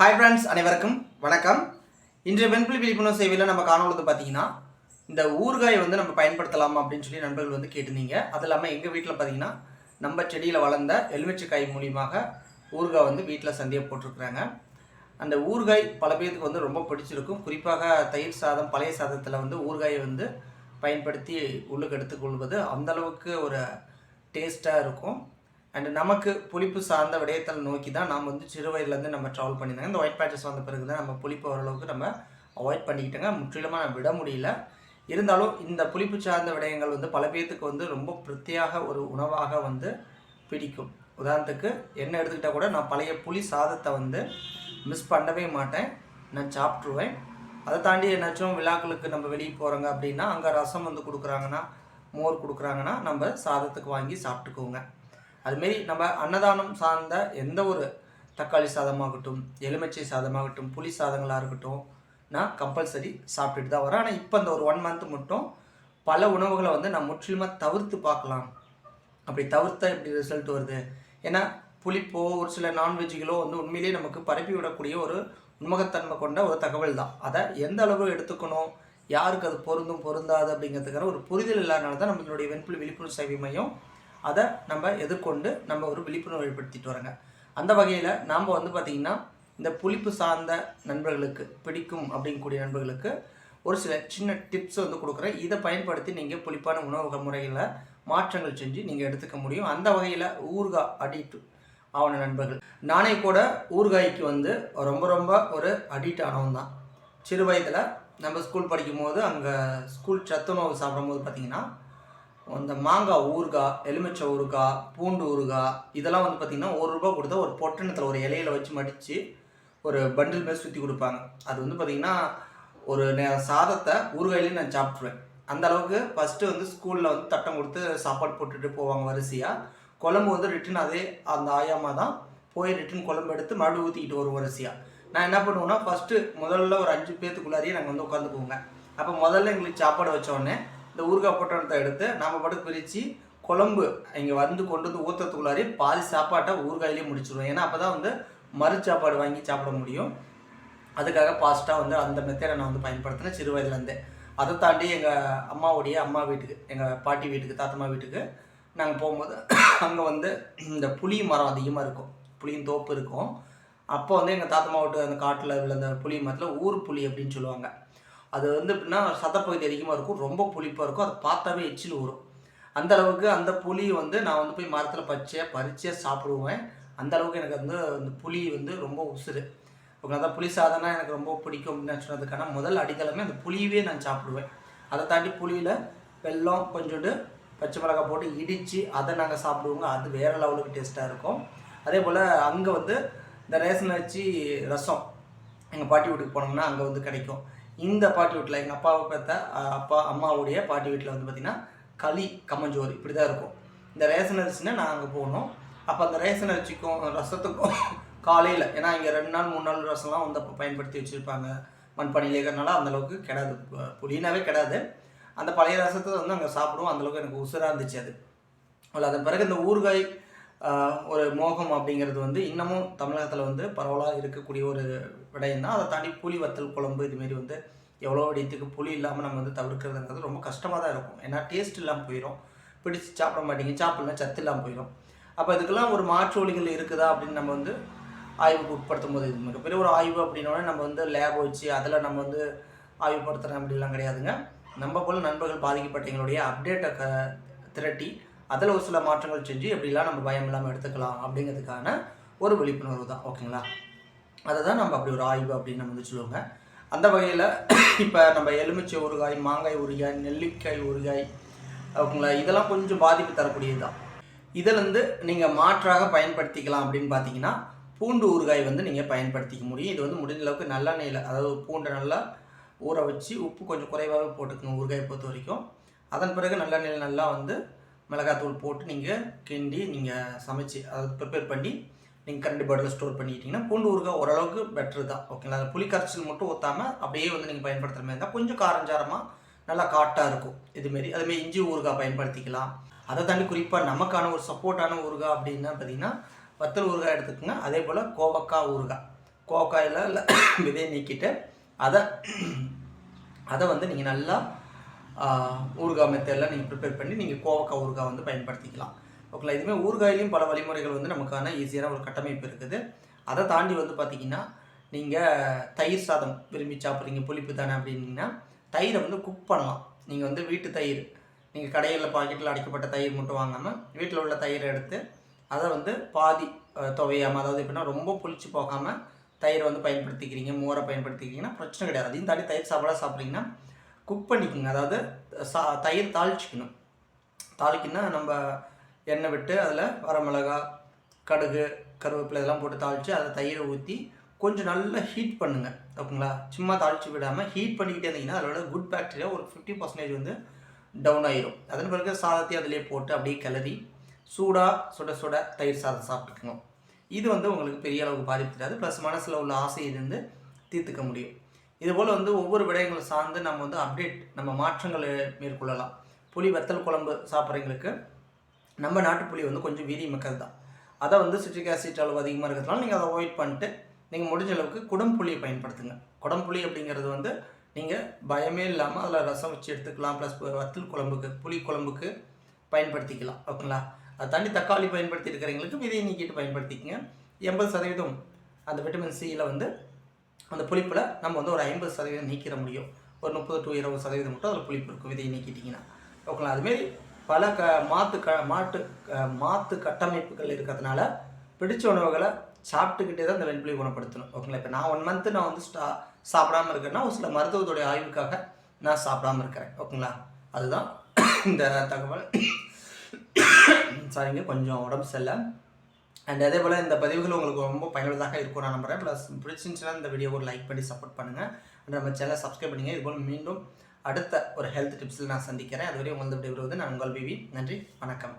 Hi friends அனைவருக்கும் வணக்கம். இன்றைய வெண்புலி விழிப்புணர்வு சேவையில் நம்ம காணொலிது பார்த்தீங்கன்னா இந்த ஊறுகாய் வந்து நம்ம பயன்படுத்தலாமா அப்படின்னு சொல்லி நண்பர்கள் வந்து கேட்டிருந்தீங்க. அது இல்லாமல் எங்கள் வீட்டில் பார்த்தீங்கன்னா நம்ம செடியில் வளர்ந்த எலுமிச்சைக்காய் மூலியமாக ஊறுகாய் வந்து வீட்டில் சந்தையை போட்டிருக்கிறாங்க. அந்த ஊறுகாய் பல பேருக்கு வந்து ரொம்ப பிடிச்சிருக்கும். குறிப்பாக தயிர் சாதம் பழைய சாதத்தில் வந்து ஊறுகாயை வந்து பயன்படுத்தி உள்ளுக்கு எடுத்துக்கொள்வது அந்த அளவுக்கு ஒரு டேஸ்ட்டாக இருக்கும். அண்ட் நமக்கு புளிப்பு சார்ந்த விடயத்தில் நோக்கி தான் நாம் வந்து சிறு வயதுலேருந்து நம்ம ட்ராவல் பண்ணியிருந்தாங்க. இந்த ஒயிட் பேச்சஸ் வந்த பிறகு தான் நம்ம புளிப்பு ஓரளவுக்கு நம்ம அவாய்ட் பண்ணிக்கிட்டோங்க. முற்றிலுமாக நான் விட முடியல. இருந்தாலும் இந்த புளிப்பு சார்ந்த விடயங்கள் வந்து பல பேர்த்துக்கு வந்து ரொம்ப பிரத்தியாக ஒரு உணவாக வந்து பிடிக்கும். உதாரணத்துக்கு என்ன எடுத்துக்கிட்டால் கூட நான் பழைய புளி சாதத்தை வந்து மிஸ் பண்ணவே மாட்டேன். நான் சாப்பிட்ருவேன் அதை தாண்டி என்னாச்சும் விழாக்களுக்கு நம்ம வெளியே போகிறோங்க அப்படின்னா அங்கே ரசம் வந்து கொடுக்குறாங்கன்னா மோர் கொடுக்குறாங்கன்னா நம்ம சாதத்துக்கு வாங்கி சாப்பிட்டுக்குவோங்க அதுமாரி நம்ம அன்னதானம் சார்ந்த எந்த ஒரு தக்காளி சாதமாகட்டும் எலுமிச்சை சாதமாகட்டும் புளி சாதங்களாக இருக்கட்டும் நான் கம்பல்சரி சாப்பிட்டுட்டு தான் வரேன். ஆனால் இப்போ இந்த ஒரு ஒன் மந்த் மட்டும் பல உணவுகளை வந்து நான் முற்றிலுமாக தவிர்த்து பார்க்கலாம். அப்படி தவிர்த்தா இப்படி ரிசல்ட் வருது? ஏன்னா புளிப்போ ஒரு சில நான்வெஜ்களோ வந்து உண்மையிலேயே நமக்கு பரப்பி விடக்கூடிய ஒரு உண்மகத்தன்மை கொண்ட ஒரு தகவல் தான். அதை எந்த அளவு எடுத்துக்கணும்? யாருக்கு அது பொருந்தும் பொருந்தாது அப்படிங்கிறதுக்கான ஒரு புரிதல் இல்லாதனால தான் நம்மளுடைய வெண்புலி விழிப்புணர்வு சேவை மையம் அதை நம்ம எதிர்கொண்டு நம்ம ஒரு விழிப்புணர்வு ஏற்படுத்திட்டு வரோங்க அந்த வகையில் நாம் வந்து பார்த்திங்கன்னா இந்த புளிப்பு சார்ந்த நண்பர்களுக்கு பிடிக்கும் அப்படிங்கக்கூடிய நண்பர்களுக்கு ஒரு சில சின்ன டிப்ஸ் வந்து கொடுக்குறேன். இதை பயன்படுத்தி நீங்கள் புளிப்பான உணவு முறைகளை மாற்றங்கள் செஞ்சு நீங்கள் எடுத்துக்க முடியும். அந்த வகையில் ஊறுகாய் அடிட்டு ஆன நண்பர்கள். நானே கூட ஊறுகாய்க்கு வந்து ரொம்ப ரொம்ப ஒரு அடிக்ட் ஆனவன் தான். சிறு வயதில் நம்ம ஸ்கூல் படிக்கும்போது அங்கே ஸ்கூல் சத்துணவு சாப்பிடும்போது பார்த்திங்கன்னா இந்த மாங்காய் ஊறுகாய் எலுமிச்சை ஊறுகாய் பூண்டு ஊறுகாய் இதெல்லாம் வந்து பார்த்திங்கன்னா ஒரு ரூபா கொடுத்தா ஒரு பொட்டணத்தில் ஒரு இலையில வச்சு மடித்து ஒரு பண்டில் மாதிரி சுற்றி கொடுப்பாங்க. அது வந்து பார்த்திங்கன்னா ஒரு நே- சாதத்தை ஊறுகாயிலையும் நான் சாப்பிட்ருவேன் அந்த அளவுக்கு ஃபஸ்ட்டு வந்து ஸ்கூலில் வந்து தட்டம் கொடுத்து சாப்பாடு போட்டுட்டு போவாங்க வரிசையாக குழம்பு வந்து ரிட்டன் அதே அந்த ஆயாமா தான் போய் ரிட்டன் குழம்பு எடுத்து மறுபடியும் ஊற்றிக்கிட்டு வரும் வரிசையாக நான் என்ன பண்ணுவேன்னா ஃபஸ்ட்டு முதல்ல ஒரு அஞ்சு பேர்த்துக்குள்ளாரியே நாங்கள் வந்து உட்காந்துக்குவோங்க அப்போ முதல்ல எங்களுக்கு சாப்பாடு வச்சோடனே இந்த ஊறுகாய் பொட்டணத்தை எடுத்து நாம் பாட்டுக்கு பிரித்து குழம்பு இங்கே வந்து கொண்டு வந்து ஊற்றுறதுக்குள்ளாரே பாதி சாப்பாட்டை ஊறுகாயிலே முடிச்சிடுவோம் ஏன்னா அப்போ தான் வந்து மறு சாப்பாடு வாங்கி சாப்பிட முடியும். அதுக்காக பாஸ்ட்டாக வந்து அந்த மெத்தடை நான் வந்து பயன்படுத்தினேன் சிறு வயதுலேருந்தே. அதை தாண்டி எங்கள் அம்மாவுடைய அம்மா வீட்டுக்கு எங்கள் பாட்டி வீட்டுக்கு தாத்தம்மா வீட்டுக்கு நாங்கள் போகும்போது அங்கே வந்து இந்த புளி மரம் அதிகமாக இருக்கும். புளியின் தோப்பு இருக்கும். அப்போ வந்து எங்கள் தாத்தம்மா வீட்டு அந்த காட்டில் உள்ள அந்த புளி மரத்தில் ஊர் புளி அப்படின்னு சொல்லுவாங்க. அது வந்து எப்படின்னா சதப்பகுதி அதிகமாக இருக்கும் ரொம்ப புளிப்பாக இருக்கும் அதை பார்த்தாவே எச்சில் ஊறும். அந்த அளவுக்கு அந்த புளி வந்து நான் வந்து போய் மரத்தில் பச்சையாக பறிச்சே சாப்பிடுவேன். அந்த அளவுக்கு எனக்கு வந்து அந்த புளி வந்து ரொம்ப உசுறு. ஓகே அதான் புளி சாதம்னா எனக்கு ரொம்ப பிடிக்கும் அப்படின்னு சொன்னதுக்கான முதல் அடித்தளமே அந்த புளியவே நான் சாப்பிடுவேன். அதை தாண்டி புளியில் வெல்லம் கொஞ்சோண்டு பச்சை மிளகாய் போட்டு இடித்து அதை நாங்கள் சாப்பிடுவோங்க. அது வேறு லெவலுக்கு டேஸ்ட்டாக இருக்கும். அதே போல் அங்கே வந்து இந்த ரேஷன் அரிசி ரசம் எங்கள் பாட்டி வீட்டுக்கு போனோம்னா அங்கே வந்து கிடைக்கும். இந்த பாட்டி வீட்டில் எங்கள் அப்பாவை பார்த்தா அப்பா அம்மாவுடைய பாட்டி வீட்டில் வந்து பார்த்திங்கன்னா களி கம்மஞ்சோறு இப்படி தான் இருக்கும். இந்த ரேஷன் அரிசினா நான் அங்கே போகணும். அப்போ அந்த ரேஷன் அரிசிக்கும் ரசத்துக்கும் காலையில் ஏன்னா இங்கே ரெண்டு நாள் மூணு நாள் ரசம்லாம் வந்து அப்போ பயன்படுத்தி வச்சுருப்பாங்க. மண்பானையில் இருக்கிறனால அந்தளவுக்கு கிடாது. புளினாவே கிடாது. அந்த பழைய ரசத்தை வந்து அங்கே சாப்பிடுவோம். அந்தளவுக்கு எனக்கு உசுராக இருந்துச்சு அது. அவ்வளோ அதன் பிறகு இந்த ஊறுகாய் ஒரு மோகம் அப்படிங்கிறது வந்து இன்னமும் தமிழகத்தில் வந்து பரவலாக இருக்கக்கூடிய ஒரு விடயம் அதை தாண்டி புளி வத்தல் குழம்பு இதுமாரி வந்து எவ்வளோ வடியத்துக்கு புளி இல்லாமல் நம்ம வந்து தவிர்க்கிறதுங்கிறது ரொம்ப கஷ்டமாக தான் இருக்கும். ஏன்னா டேஸ்ட் இல்லாமல் போயிடும் பிடிச்சி சாப்பிட மாட்டீங்க. சாப்பிடலாம் சத்து இல்லாமல் போயிடும் அப்போ இதுக்கெல்லாம் ஒரு மாற்று ஒளிகள் இருக்குதா அப்படின்னு நம்ம வந்து ஆய்வுக்கு உட்படுத்தும் போது இது மிகப்பெரிய ஒரு ஆய்வு அப்படின்னோடனே நம்ம வந்து லேப் வச்சு அதில் நம்ம வந்து ஆய்வுப்படுத்துகிறோம் அப்படிலாம் கிடையாதுங்க. நம்ம போல் நண்பர்கள் பாதிக்கப்பட்டவங்களுடைய அப்டேட்டை க திரட்டி அதில் ஒரு சில மாற்றங்கள் செஞ்சு எப்படிலாம் நம்ம பயம் இல்லாமல் எடுத்துக்கலாம் அப்படிங்கிறதுக்கான ஒரு விழிப்புணர்வு தான். ஓகேங்களா? அதை தான் நம்ம அப்படி ஒரு ஆய்வு அப்படின்னு நம்ம வந்து சொல்லுவோங்க. அந்த வகையில் இப்போ நம்ம எலுமிச்சை ஊறுகாய் மாங்காய் ஊறுகாய் நெல்லிக்காய் ஊறுகாய் ஓகேங்களா இதெல்லாம் கொஞ்சம் பாதிப்பு தரக்கூடியது தான் இதிலேருந்து நீங்கள் மாற்றாக பயன்படுத்திக்கலாம் அப்படின்னு பார்த்தீங்கன்னா பூண்டு ஊறுகாய் வந்து நீங்கள் பயன்படுத்திக்க முடியும். இது வந்து முடிஞ்ச அளவுக்கு நல்லெண்ணெயில் அதாவது பூண்டை நல்லா ஊற வச்சு உப்பு கொஞ்சம் குறைவாகவே போட்டுக்கணும் ஊறுகாயை பொறுத்த வரைக்கும். அதன் பிறகு நல்லெண்ணெயில் நல்லா வந்து மிளகாத்தூள் போட்டு நீங்கள் கிண்டி நீங்கள் சமைச்சு அதை ப்ரிப்பேர் பண்ணி நீங்கள் கரண்ட் பாட்டில் ஸ்டோர் பண்ணிக்கிட்டிங்கன்னா பூண்டு ஊறுகாய் ஓரளவுக்கு பெட்ரு தான். ஓகேங்களா புளி கரைச்சல் மட்டும் ஊற்றாமல் அப்படியே வந்து நீங்கள் பயன்படுத்துகிற மாதிரி இருந்தால் கொஞ்சம் காரஞ்சாரமாக நல்லா காட்டாக இருக்கும். இதுமாரி. அதுமாரி இஞ்சி ஊறுகாய் பயன்படுத்திக்கலாம். அதை தாண்டி குறிப்பாக நமக்கான ஒரு சப்போர்ட்டான ஊறுகாய் அப்படின்னா பார்த்தீங்கன்னா வத்தல் ஊறுகாய் எடுத்துக்கோங்க. அதே போல் கோவக்காய் ஊறுகாய். கோவக்காயில் இல்லை விதையை நீக்கிட்டு அதை அதை வந்து நீங்கள் நல்லா ஊறுகாய் மெத்தடில் நீங்கள் ப்ரிப்பேர் பண்ணி நீங்கள் கோவக்காய் ஊறுகாய் வந்து பயன்படுத்திக்கலாம். ஓகேங்களா? இதுவுமே ஊறுகாயிலையும் பல வழிமுறைகள் வந்து நமக்கான ஈஸியான ஒரு கட்டமைப்பு இருக்குது. அதை தாண்டி வந்து பார்த்தீங்கன்னா நீங்கள் தயிர் சாதம் விரும்பி சாப்பிட்றீங்க புளிப்பு தானே அப்படின்னீங்கன்னா தயிரை வந்து குக் பண்ணலாம். நீங்கள் வந்து வீட்டு தயிர் நீங்கள் கடையில் பாக்கெட்டில் அடைக்கப்பட்ட தயிர் மட்டும் வாங்காமல் வீட்டில் உள்ள தயிரை எடுத்து அதை வந்து பாதி துவையாமல் அதாவது எப்படின்னா ரொம்ப புளிச்சு போகாமல் தயிரை வந்து பயன்படுத்திக்கிறீங்க மோரை பயன்படுத்திக்கிறீங்கன்னா பிரச்சனை கிடையாது. அதையும் தாண்டி தயிர் சாப்பாடாக சாப்பிட்றீங்கன்னா குக் பண்ணிக்கோங்க. அதாவது சா தயிர் தாளிச்சிக்கணும். தாளிக்குன்னா நம்ம எண்ணெய் விட்டு அதில் வரமிளகா கடுகு கருவேப்பிலை இதெல்லாம் போட்டு தாளித்து அதை தயிரை ஊற்றி கொஞ்சம் நல்லா ஹீட் பண்ணுங்கள் ஓகேங்களா? சும்மா தாளித்து விடாமல் ஹீட் பண்ணிக்கிட்டே இருந்தீங்கன்னா அதோட குட் பாக்டீரியா ஒரு ஃபிஃப்டி பர்சன்டேஜ் வந்து டவுன் ஆயிரும். அதன் பிறகு சாதத்தையும் அதிலே போட்டு அப்படியே கிளறி சூடாக சுட சுட தயிர் சாதம் சாப்பிட்டுக்கணும். இது வந்து உங்களுக்கு பெரிய அளவுக்கு பாதிப்பு தராது. ப்ளஸ் மனசில் உள்ள ஆசையிலிருந்து தீர்த்துக்க முடியும். இதுபோல் வந்து ஒவ்வொரு விடயங்களை சார்ந்து நம்ம வந்து அப்டேட் நம்ம மாற்றங்களை மேற்கொள்ளலாம். புளி வத்தல் குழம்பு சாப்பிட்றவங்களுக்கு நம்ம நாட்டுப்புளி வந்து கொஞ்சம் வீரியமிக்கது மக்கள் தான் அதை வந்து சிட்ரிக் ஆசிட் அளவு அதிகமாக இருக்கிறதுனால நீங்கள் அதை அவாய்ட் பண்ணிட்டு நீங்கள் முடிஞ்ச அளவுக்கு குடம்புளியை பயன்படுத்துங்க. குடம்புளி அப்படிங்கிறது வந்து நீங்கள் பயமே இல்லாமல் அதில் ரசம் வச்சு எடுத்துக்கலாம். ப்ளஸ் வத்தல் குழம்புக்கு புளி குழம்புக்கு பயன்படுத்திக்கலாம். ஓகேங்களா? அதை தாண்டி தக்காளி பயன்படுத்தி இருக்கிறவங்களுக்கு விதையை நீக்கிட்டு பயன்படுத்திக்கங்க. எண்பது சதவீதம் அந்த விட்டமின் சியில் வந்து அந்த புளிப்பில் நம்ம வந்து ஒரு ஐம்பது சதவீதம் நீக்கிற முடியும். ஒரு முப்பது டு இருபது சதவீதம் மட்டும் அதில் புளிப்பு இருக்கும். விதையை நீக்கிட்டிங்கன்னா. ஓகேங்களா? அதுமாரி பல க மாத்து க மாட்டு க- மாத்து கட்டமைப்புகள் இருக்கிறதுனால பிடிச்ச உணவுகளை சாப்பிட்டுக்கிட்டே தான் இந்த வெண்புலி குணப்படுத்தணும். ஓகேங்களா? இப்போ நான் ஒன் மந்த்து நான் வந்து ஸ்டா சாப்பிடாம இருக்கேன்னா ஒரு சில மருத்துவத்துடைய ஆய்வுக்காக நான் சாப்பிடாம இருக்கிறேன். ஓகேங்களா? அதுதான் இந்த தகவல். சாரிங்க கொஞ்சம் உடம்பு சரியில்லை. அண்ட் அதே போல் இந்த பதிவுகள் உங்களுக்கு ரொம்ப பயனுள்ளதாக இருக்கும் நான் நம்புறேன். ப்ளஸ் பிடிச்சிருந்துச்சுன்னா இந்த வீடியோ ஒரு லைக் பண்ணி சப்போர்ட் பண்ணுங்கள் அண்ட் நம்ம சேனலை சப்ஸ்கிரைப் பண்ணுங்கள் இதுபோல் மீண்டும் அடுத்த ஒரு ஹெல்த் டிப்ஸில் நான் சந்திக்கிறேன். அதுவரை உங்களுக்கு விடுவது நான் உங்கள் பிவி நன்றி. வணக்கம்.